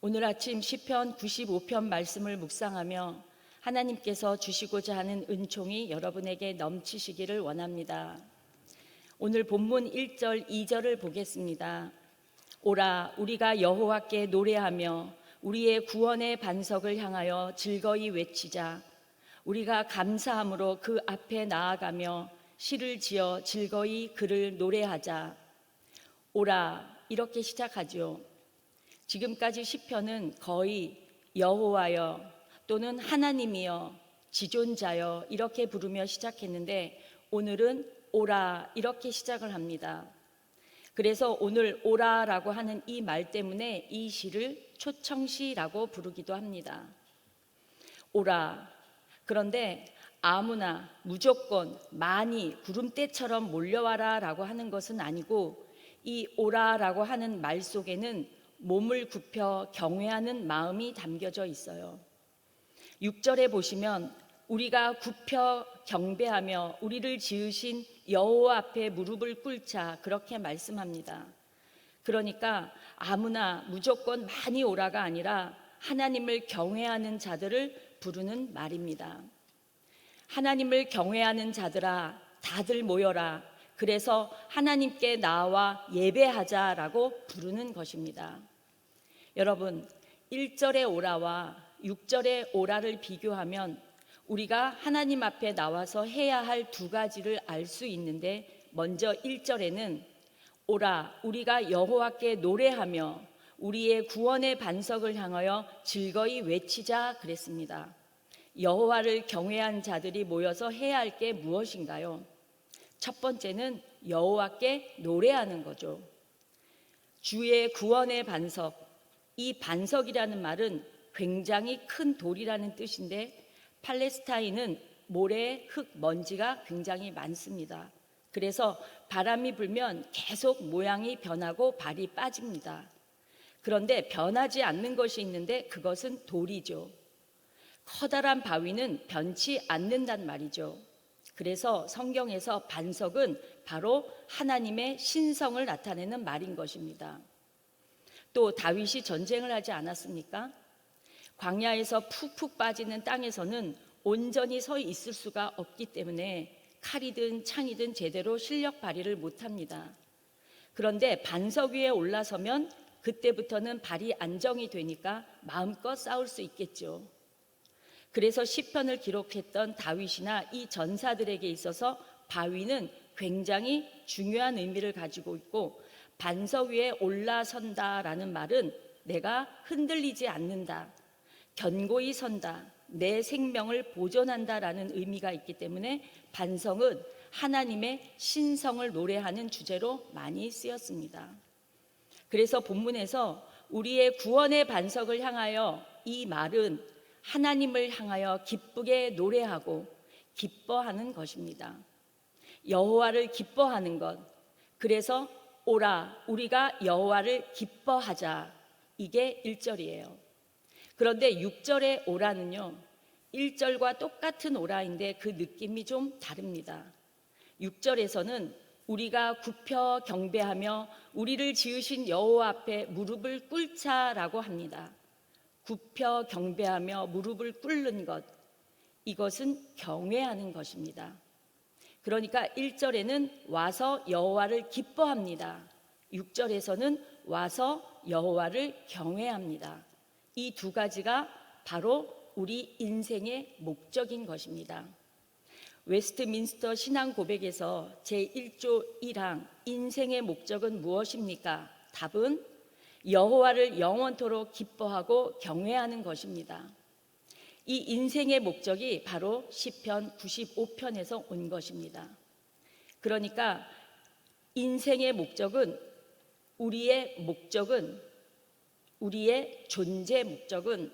오늘 아침 시편 95편 말씀을 묵상하며 하나님께서 주시고자 하는 은총이 여러분에게 넘치시기를 원합니다. 오늘 본문 1절, 2절을 보겠습니다. 오라 우리가 여호와께 노래하며 우리의 구원의 반석을 향하여 즐거이 외치자. 우리가 감사함으로 그 앞에 나아가며 시를 지어 즐거이 그를 노래하자. 오라 이렇게 시작하죠. 지금까지 시편은 거의 여호와여 또는 하나님이여 지존자여 이렇게 부르며 시작했는데 오늘은 오라 이렇게 시작을 합니다. 그래서 오늘 오라라고 하는 이 말 때문에 이 시를 초청시라고 부르기도 합니다. 오라. 그런데 아무나 무조건 많이 구름대처럼 몰려와라라고 하는 것은 아니고 이 오라라고 하는 말 속에는 몸을 굽혀 경외하는 마음이 담겨져 있어요. 6절에 보시면 우리가 굽혀 경배하며 우리를 지으신 여호와 앞에 무릎을 꿇자 그렇게 말씀합니다. 그러니까 아무나 무조건 많이 오라가 아니라 하나님을 경외하는 자들을 부르는 말입니다. 하나님을 경외하는 자들아 다들 모여라. 그래서 하나님께 나와 예배하자라고 부르는 것입니다. 여러분, 1절의 오라와 6절의 오라를 비교하면 우리가 하나님 앞에 나와서 해야 할 두 가지를 알 수 있는데 먼저 1절에는 오라 우리가 여호와께 노래하며 우리의 구원의 반석을 향하여 즐거이 외치자 그랬습니다. 여호와를 경외한 자들이 모여서 해야 할 게 무엇인가요? 첫 번째는 여호와께 노래하는 거죠. 주의 구원의 반석. 이 반석이라는 말은 굉장히 큰 돌이라는 뜻인데 팔레스타인은 모래, 흙, 먼지가 굉장히 많습니다. 그래서 바람이 불면 계속 모양이 변하고 발이 빠집니다. 그런데 변하지 않는 것이 있는데 그것은 돌이죠. 커다란 바위는 변치 않는단 말이죠. 그래서 성경에서 반석은 바로 하나님의 신성을 나타내는 말인 것입니다. 또 다윗이 전쟁을 하지 않았습니까? 광야에서 푹푹 빠지는 땅에서는 온전히 서 있을 수가 없기 때문에 칼이든 창이든 제대로 실력 발휘를 못합니다. 그런데 반석 위에 올라서면 그때부터는 발이 안정이 되니까 마음껏 싸울 수 있겠죠. 그래서 시편을 기록했던 다윗이나 이 전사들에게 있어서 바위는 굉장히 중요한 의미를 가지고 있고 반석 위에 올라선다라는 말은 내가 흔들리지 않는다. 견고히 선다. 내 생명을 보존한다라는 의미가 있기 때문에 반성은 하나님의 신성을 노래하는 주제로 많이 쓰였습니다. 그래서 본문에서 우리의 구원의 반석을 향하여 이 말은 하나님을 향하여 기쁘게 노래하고 기뻐하는 것입니다. 여호와를 기뻐하는 것. 그래서 오라 우리가 여호와를 기뻐하자. 이게 1절이에요. 그런데 6절의 오라는요. 1절과 똑같은 오라인데 그 느낌이 좀 다릅니다. 6절에서는 우리가 굽혀 경배하며 우리를 지으신 여호와 앞에 무릎을 꿇자라고 합니다. 굽혀 경배하며 무릎을 꿇는 것 이것은 경외하는 것입니다. 그러니까 1절에는 와서 여호와를 기뻐합니다. 6절에서는 와서 여호와를 경외합니다. 이 두 가지가 바로 우리 인생의 목적인 것입니다. 웨스트민스터 신앙 고백에서 제1조 1항 인생의 목적은 무엇입니까? 답은 여호와를 영원토록 기뻐하고 경외하는 것입니다. 이 인생의 목적이 바로 시편 95편에서 온 것입니다. 그러니까 인생의 목적은 우리의 목적은 우리의 존재 목적은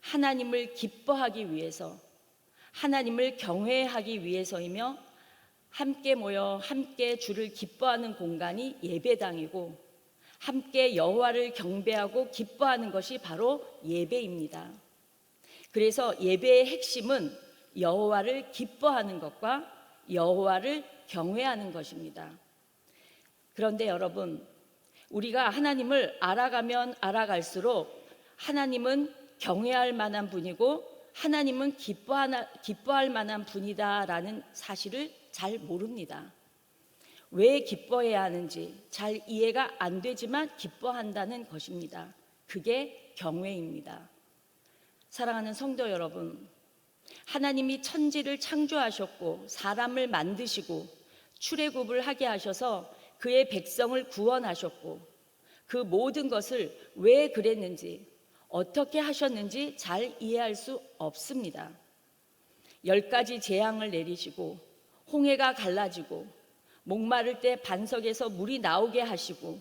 하나님을 기뻐하기 위해서 하나님을 경외하기 위해서이며 함께 모여 함께 주를 기뻐하는 공간이 예배당이고 함께 여호와를 경배하고 기뻐하는 것이 바로 예배입니다. 그래서 예배의 핵심은 여호와를 기뻐하는 것과 여호와를 경외하는 것입니다. 그런데 여러분, 우리가 하나님을 알아가면 알아갈수록 하나님은 경외할 만한 분이고 하나님은 기뻐하나, 기뻐할 만한 분이다라는 사실을 잘 모릅니다. 왜 기뻐해야 하는지 잘 이해가 안 되지만 기뻐한다는 것입니다. 그게 경외입니다. 사랑하는 성도 여러분, 하나님이 천지를 창조하셨고 사람을 만드시고 출애굽을 하게 하셔서 그의 백성을 구원하셨고 그 모든 것을 왜 그랬는지 어떻게 하셨는지 잘 이해할 수 없습니다. 열 가지 재앙을 내리시고 홍해가 갈라지고 목마를 때 반석에서 물이 나오게 하시고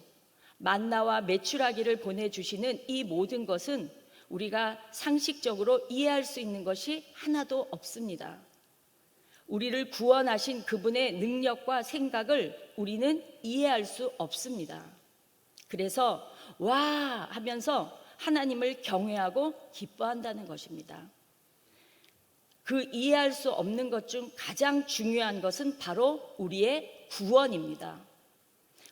만나와 메추라기를 보내주시는 이 모든 것은 우리가 상식적으로 이해할 수 있는 것이 하나도 없습니다. 우리를 구원하신 그분의 능력과 생각을 우리는 이해할 수 없습니다. 그래서 와 하면서 하나님을 경외하고 기뻐한다는 것입니다. 그 이해할 수 없는 것 중 가장 중요한 것은 바로 우리의 구원입니다.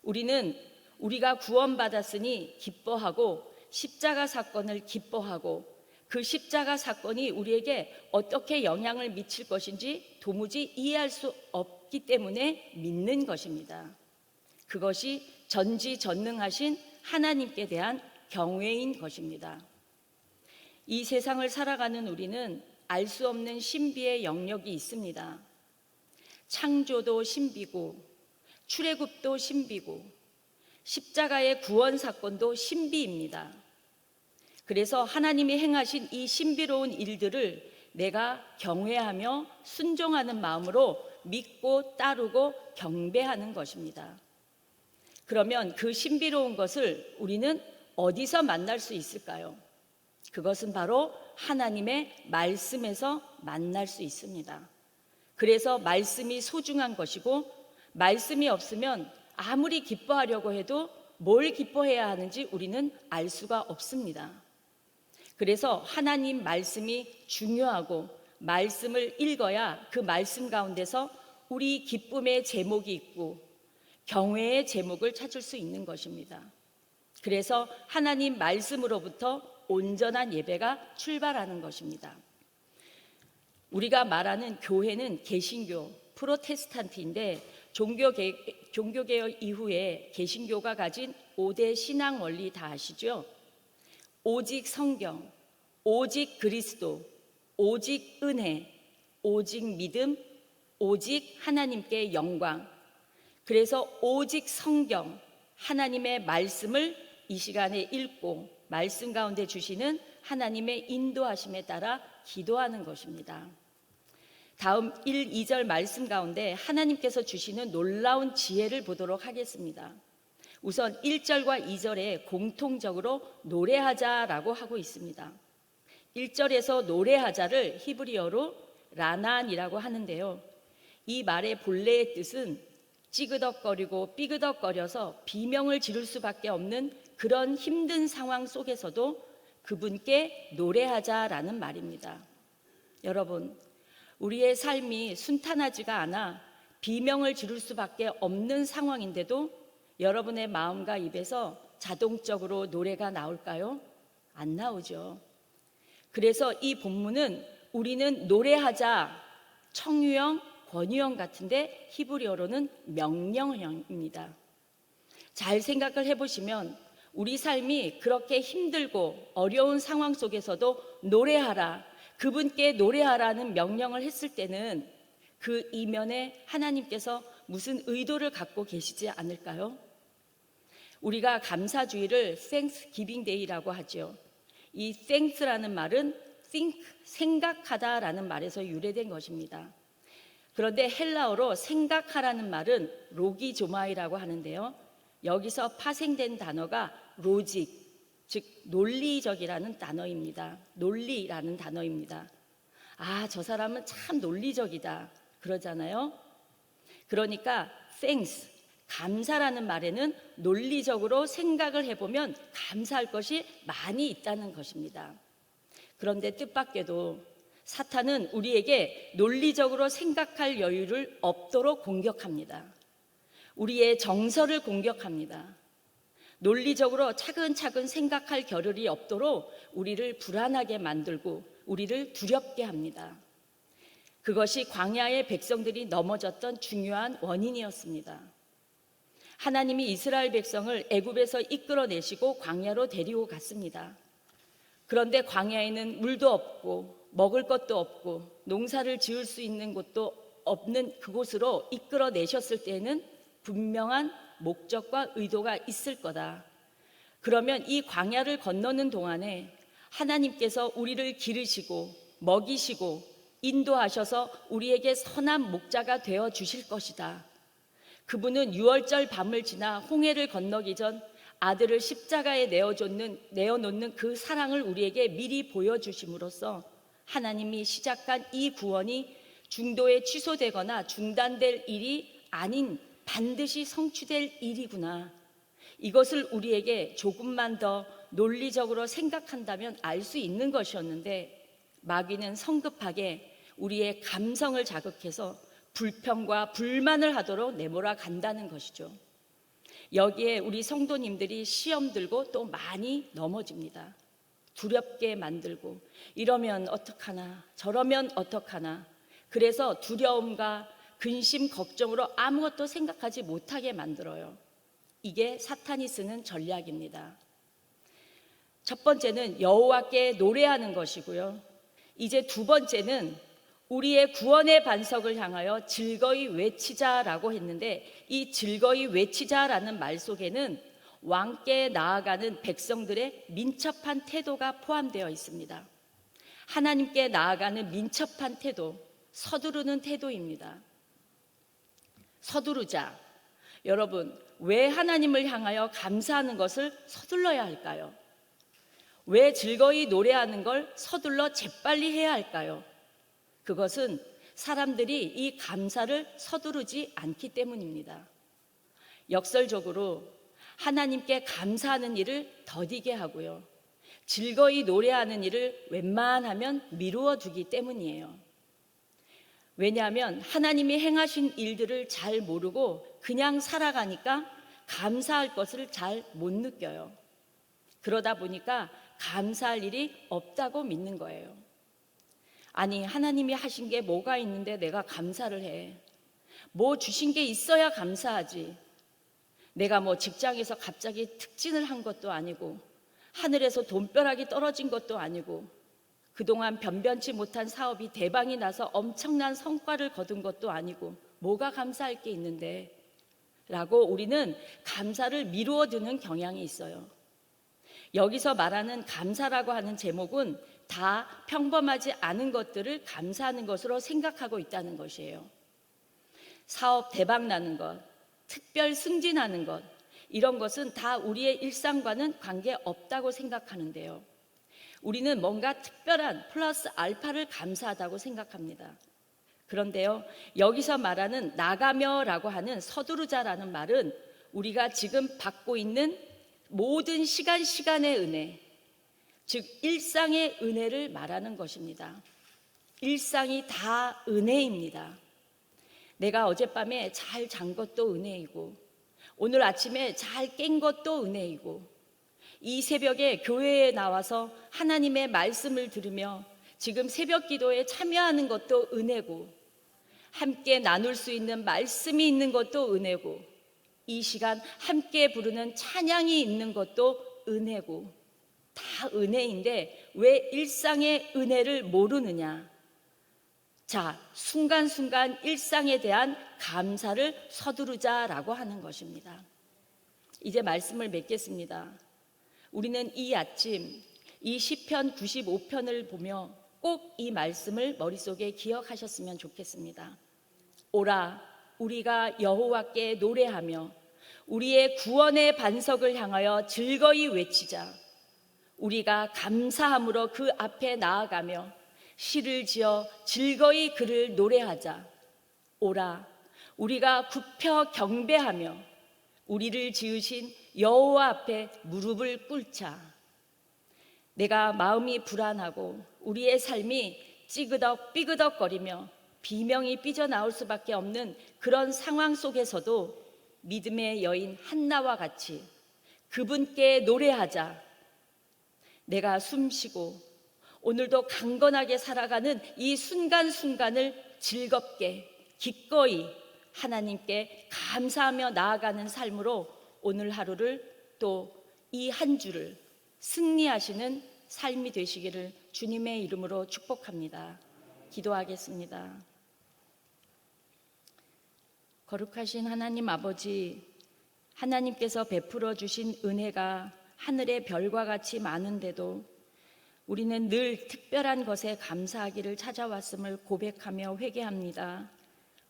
우리는 우리가 구원받았으니 기뻐하고 십자가 사건을 기뻐하고 그 십자가 사건이 우리에게 어떻게 영향을 미칠 것인지 도무지 이해할 수 없기 때문에 믿는 것입니다. 그것이 전지전능하신 하나님께 대한 경외인 것입니다. 이 세상을 살아가는 우리는 알 수 없는 신비의 영역이 있습니다. 창조도 신비고 출애굽도 신비고 십자가의 구원 사건도 신비입니다. 그래서 하나님이 행하신 이 신비로운 일들을 내가 경외하며 순종하는 마음으로 믿고 따르고 경배하는 것입니다. 그러면 그 신비로운 것을 우리는 어디서 만날 수 있을까요? 그것은 바로 하나님의 말씀에서 만날 수 있습니다. 그래서 말씀이 소중한 것이고 말씀이 없으면 아무리 기뻐하려고 해도 뭘 기뻐해야 하는지 우리는 알 수가 없습니다. 그래서 하나님 말씀이 중요하고 말씀을 읽어야 그 말씀 가운데서 우리 기쁨의 제목이 있고 경외의 제목을 찾을 수 있는 것입니다. 그래서 하나님 말씀으로부터 온전한 예배가 출발하는 것입니다. 우리가 말하는 교회는 개신교, 프로테스탄트인데 종교개, 종교개혁 이후에 개신교가 가진 5대 신앙 원리 다 아시죠? 오직 성경, 오직 그리스도, 오직 은혜, 오직 믿음, 오직 하나님께 영광. 그래서 오직 성경, 하나님의 말씀을 이 시간에 읽고 말씀 가운데 주시는 하나님의 인도하심에 따라 기도하는 것입니다. 다음 1, 2절 말씀 가운데 하나님께서 주시는 놀라운 지혜를 보도록 하겠습니다. 우선 1절과 2절에 공통적으로 노래하자라고 하고 있습니다. 1절에서 노래하자를 히브리어로 라난이라고 하는데요. 이 말의 본래의 뜻은 찌그덕거리고 삐그덕거려서 비명을 지를 수밖에 없는 그런 힘든 상황 속에서도 그분께 노래하자라는 말입니다. 여러분, 우리의 삶이 순탄하지가 않아 비명을 지를 수밖에 없는 상황인데도 여러분의 마음과 입에서 자동적으로 노래가 나올까요? 안 나오죠. 그래서 이 본문은 우리는 노래하자 청유형, 권유형 같은데 히브리어로는 명령형입니다. 잘 생각을 해보시면 우리 삶이 그렇게 힘들고 어려운 상황 속에서도 노래하라, 그분께 노래하라는 명령을 했을 때는 그 이면에 하나님께서 무슨 의도를 갖고 계시지 않을까요? 우리가 감사주의를 Thanksgiving Day라고 하죠. 이 thanks라는 말은 think, 생각하다라는 말에서 유래된 것입니다. 그런데 헬라어로 생각하라는 말은 로기조마이라고 하는데요. 여기서 파생된 단어가 로직, 즉 논리적이라는 단어입니다. 논리라는 단어입니다. 아, 저 사람은 참 논리적이다. 그러잖아요. 그러니까 thanks, 감사라는 말에는 논리적으로 생각을 해보면 감사할 것이 많이 있다는 것입니다. 그런데 뜻밖에도 사탄은 우리에게 논리적으로 생각할 여유를 없도록 공격합니다. 우리의 정서를 공격합니다. 논리적으로 차근차근 생각할 겨를이 없도록 우리를 불안하게 만들고 우리를 두렵게 합니다. 그것이 광야의 백성들이 넘어졌던 중요한 원인이었습니다. 하나님이 이스라엘 백성을 애굽에서 이끌어내시고 광야로 데리고 갔습니다. 그런데 광야에는 물도 없고 먹을 것도 없고 농사를 지을 수 있는 곳도 없는 그곳으로 이끌어내셨을 때는 분명한 목적과 의도가 있을 거다. 그러면 이 광야를 건너는 동안에 하나님께서 우리를 기르시고 먹이시고 인도하셔서 우리에게 선한 목자가 되어 주실 것이다. 그분은 유월절 밤을 지나 홍해를 건너기 전 아들을 십자가에 내어줬는, 내어놓는 그 사랑을 우리에게 미리 보여주심으로써 하나님이 시작한 이 구원이 중도에 취소되거나 중단될 일이 아닌 반드시 성취될 일이구나. 이것을 우리에게 조금만 더 논리적으로 생각한다면 알 수 있는 것이었는데 마귀는 성급하게 우리의 감성을 자극해서 불평과 불만을 하도록 내몰아 간다는 것이죠. 여기에 우리 성도님들이 시험 들고 또 많이 넘어집니다. 두렵게 만들고 이러면 어떡하나 저러면 어떡하나 그래서 두려움과 근심 걱정으로 아무것도 생각하지 못하게 만들어요. 이게 사탄이 쓰는 전략입니다. 첫 번째는 여호와께 노래하는 것이고요. 이제 두 번째는 우리의 구원의 반석을 향하여 즐거이 외치자라고 했는데 이 즐거이 외치자라는 말 속에는 왕께 나아가는 백성들의 민첩한 태도가 포함되어 있습니다. 하나님께 나아가는 민첩한 태도, 서두르는 태도입니다. 서두르자. 여러분, 왜 하나님을 향하여 감사하는 것을 서둘러야 할까요? 왜 즐거이 노래하는 걸 서둘러 재빨리 해야 할까요? 그것은 사람들이 이 감사를 서두르지 않기 때문입니다. 역설적으로 하나님께 감사하는 일을 더디게 하고요. 즐거이 노래하는 일을 웬만하면 미루어 두기 때문이에요. 왜냐하면 하나님이 행하신 일들을 잘 모르고 그냥 살아가니까 감사할 것을 잘 못 느껴요. 그러다 보니까 감사할 일이 없다고 믿는 거예요. 아니, 하나님이 하신 게 뭐가 있는데 내가 감사를 해. 뭐 주신 게 있어야 감사하지. 내가 뭐 직장에서 갑자기 특진을 한 것도 아니고, 하늘에서 돈벼락이 떨어진 것도 아니고, 그동안 변변치 못한 사업이 대박이 나서 엄청난 성과를 거둔 것도 아니고, 뭐가 감사할 게 있는데, 라고 우리는 감사를 미루어 두는 경향이 있어요. 여기서 말하는 감사라고 하는 제목은 다 평범하지 않은 것들을 감사하는 것으로 생각하고 있다는 것이에요. 사업 대박 나는 것, 특별 승진하는 것, 이런 것은 다 우리의 일상과는 관계 없다고 생각하는데요. 우리는 뭔가 특별한 플러스 알파를 감사하다고 생각합니다. 그런데요, 여기서 말하는 나가며라고 하는 서두르자라는 말은 우리가 지금 받고 있는 모든 시간 시간의 은혜, 즉 일상의 은혜를 말하는 것입니다. 일상이 다 은혜입니다. 내가 어젯밤에 잘 잔 것도 은혜이고 오늘 아침에 잘 깬 것도 은혜이고 이 새벽에 교회에 나와서 하나님의 말씀을 들으며 지금 새벽 기도에 참여하는 것도 은혜고 함께 나눌 수 있는 말씀이 있는 것도 은혜고 이 시간 함께 부르는 찬양이 있는 것도 은혜고 다 은혜인데 왜 일상의 은혜를 모르느냐? 자, 순간순간 일상에 대한 감사를 서두르자라고 하는 것입니다. 이제 말씀을 맺겠습니다. 우리는 이 아침 이 시편 95편을 보며 꼭 이 말씀을 머릿속에 기억하셨으면 좋겠습니다. 오라 우리가 여호와께 노래하며 우리의 구원의 반석을 향하여 즐거이 외치자. 우리가 감사함으로 그 앞에 나아가며 시를 지어 즐거이 그를 노래하자. 오라, 우리가 굽혀 경배하며 우리를 지으신 여호와 앞에 무릎을 꿇자. 내가 마음이 불안하고 우리의 삶이 찌그덕 삐그덕거리며 비명이 삐져나올 수밖에 없는 그런 상황 속에서도 믿음의 여인 한나와 같이 그분께 노래하자. 내가 숨쉬고 오늘도 강건하게 살아가는 이 순간순간을 즐겁게 기꺼이 하나님께 감사하며 나아가는 삶으로 오늘 하루를 또 이 한 주를 승리하시는 삶이 되시기를 주님의 이름으로 축복합니다. 기도하겠습니다. 거룩하신 하나님 아버지, 하나님께서 베풀어 주신 은혜가 하늘의 별과 같이 많은데도 우리는 늘 특별한 것에 감사하기를 찾아왔음을 고백하며 회개합니다.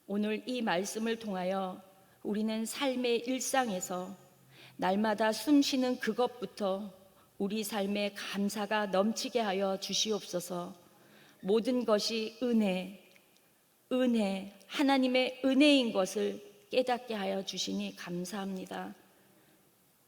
오늘 이 말씀을 통하여 우리는 삶의 일상에서 날마다 숨 쉬는 그것부터 우리 삶에 감사가 넘치게 하여 주시옵소서. 모든 것이 은혜, 은혜, 하나님의 은혜인 것을 깨닫게 하여 주시니 감사합니다.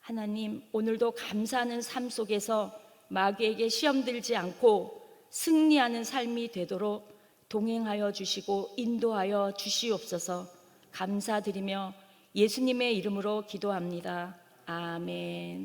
하나님, 오늘도 감사하는 삶 속에서 마귀에게 시험 들지 않고 승리하는 삶이 되도록 동행하여 주시고 인도하여 주시옵소서 감사드리며 예수님의 이름으로 기도합니다. 아멘.